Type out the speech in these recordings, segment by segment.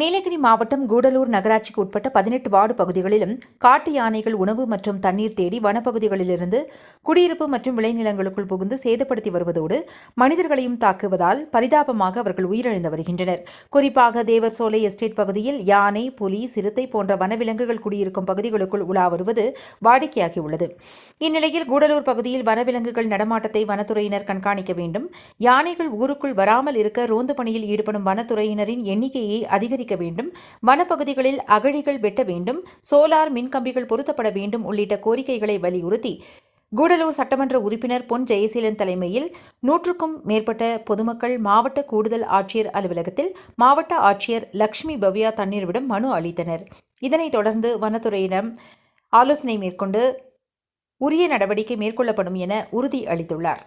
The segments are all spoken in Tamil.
நீலகிரி மாவட்டம் கூடலூர் நகராட்சிக்கு உட்பட்ட பதினெட்டு வார்டு பகுதிகளிலும் காட்டு யானைகள் உணவு மற்றும் தண்ணீர் தேடி வனப்பகுதிகளிலிருந்து குடியிருப்பு மற்றும் விளைநிலங்களுக்குள் புகுந்து சேதப்படுத்தி வருவதோடு மனிதர்களையும் தாக்குவதால் பரிதாபமாக அவர்கள் உயிரிழந்து வருகின்றனர். குறிப்பாக தேவர் சோலை எஸ்டேட் பகுதியில் யானை புலி சிறுத்தை போன்ற வனவிலங்குகள் குடியிருக்கும் பகுதிகளுக்குள் உலா வருவது வாடிக்கையாகியுள்ளது. இந்நிலையில் கூடலூர் பகுதியில் வனவிலங்குகள் நடமாட்டத்தை வனத்துறையினர் கண்காணிக்க வேண்டும். யானைகள் ஊருக்குள் வராமல் இருக்க ரோந்து பணியில் ஈடுபடும் வனத்துறையினரின் எண்ணிக்கையை அதிகரிக்க வேண்டும் வனப்பகுதிகளில் அகழிகள் வெட்ட வேண்டும் சோலார் மின்கம்பிகள் பொருத்தப்பட வேண்டும் உள்ளிட்ட கோரிக்கைகளை வலியுறுத்தி கூடலூர் சட்டமன்ற உறுப்பினர் பொன் ஜெயசீலன் தலைமையில் நூற்றுக்கும் மேற்பட்ட பொதுமக்கள் மாவட்ட கூடுதல் ஆட்சியர் அலுவலகத்தில் மாவட்ட ஆட்சியர் லக்ஷ்மி பவ்யா தண்ணீர்விடம் மனு அளித்தனர். இதனைத் தொடர்ந்து வனத்துறையிடம் ஆலோசனை மேற்கொண்டு உரிய நடவடிக்கை மேற்கொள்ளப்படும் என உறுதி அளித்துள்ளார்.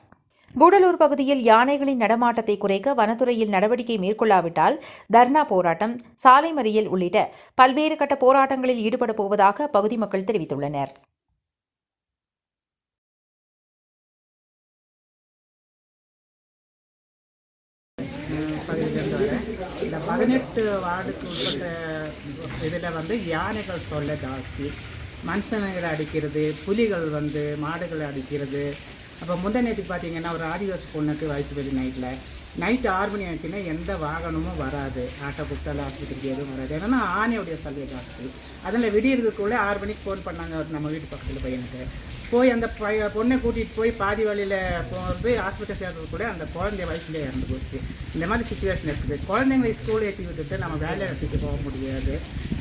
கூடலூர் பகுதியில் யானைகளின் நடமாட்டத்தை குறைக்க வனத்துறையில் நடவடிக்கை மேற்கொள்ளாவிட்டால் தர்ணா போராட்டம் சாலை மறியல் உள்ளிட்ட பல்வேறு கட்ட போராட்டங்களில் ஈடுபட போவதாக அப்பகுதி மக்கள் தெரிவித்துள்ளனர். இந்த பதினெட்டு வார்டுக்கு உட்பட்ட இதில் வந்து யானைகள் தொல்லை ஜாஸ்தி. மனுஷனுங்களை அடிக்கிறது புலிகள் வந்து மாடுகளை அடிக்கிறது அப்போ முந்த நேற்று பார்த்தீங்கன்னா ஒரு ஆதிவாசி பொண்ணுக்கு வயிற்று வெளி நைட்டில் நைட்டு ஆறு மணி ஆச்சுன்னா எந்த வாகனமும் வராது. ஆட்டோ குத்தால ஆஸ்பத்திரிக்கு எதுவும் வராது. ஏன்னா ஆனையுடைய சலுகை ஜாஸ்தி. அதில் விடியறதுக்குள்ளே ஆறு மணிக்கு ஃபோன் பண்ணாங்க நம்ம வீட்டு பக்கத்தில் பையனுக்கு. போய் அந்த பைய பொண்ணை கூட்டிகிட்டு போய் பாதி வழியில் போகிறது ஹாஸ்பிட்டல் கூட அந்த குழந்தைய வயசுலேயே இறந்து போச்சு. இந்த மாதிரி சுச்சுவேஷன் இருக்குது. குழந்தைங்களை ஸ்கூல் ஏற்றி விட்டுட்டு நம்ம வேலை நடத்திட்டு போக முடியாது.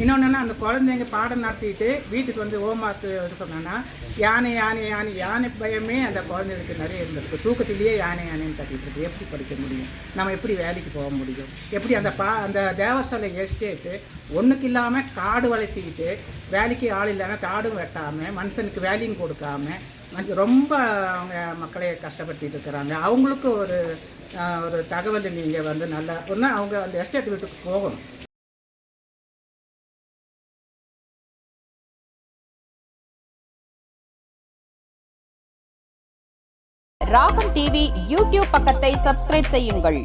இன்னொன்றுனா அந்த குழந்தைங்க பாடம் நடத்திட்டு வீட்டுக்கு வந்து ஹோம்ஒர்க்கு இது சொன்னோன்னா யானை யானை யானை யானை பயமே அந்த குழந்தைகளுக்கு நிறைய இருந்திருக்கு. தூக்கத்திலேயே யானை யானைன்னு கட்டிட்டு எப்படி படிக்க முடியும்? நம்ம எப்படி வேலைக்கு போக முடியும்? எப்படி அந்த பா அந்த தேவசாலை எஸ்டேட்டு ஒன்றுக்கு இல்லாமல் காடு வளர்த்திக்கிட்டு வேலைக்கு ஆள் இல்லாமல் காடும் வெட்டாமல் மனுஷனுக்கு வேலையும் கொடுக்காம மனுஷன் ரொம்ப அவங்க மக்களை கஷ்டப்படுத்திட்டு இருக்கிறாங்க. அவங்களுக்கு ஒரு ஒரு தகவல் நீங்கள் வந்து நல்லா ஒன்று அவங்க அந்த எஸ்டேட் வீட்டுக்கு போகணும். ராகம் டிவி யூடியூப் பக்கத்தை சப்ஸ்கிரைப் செய்யுங்கள்.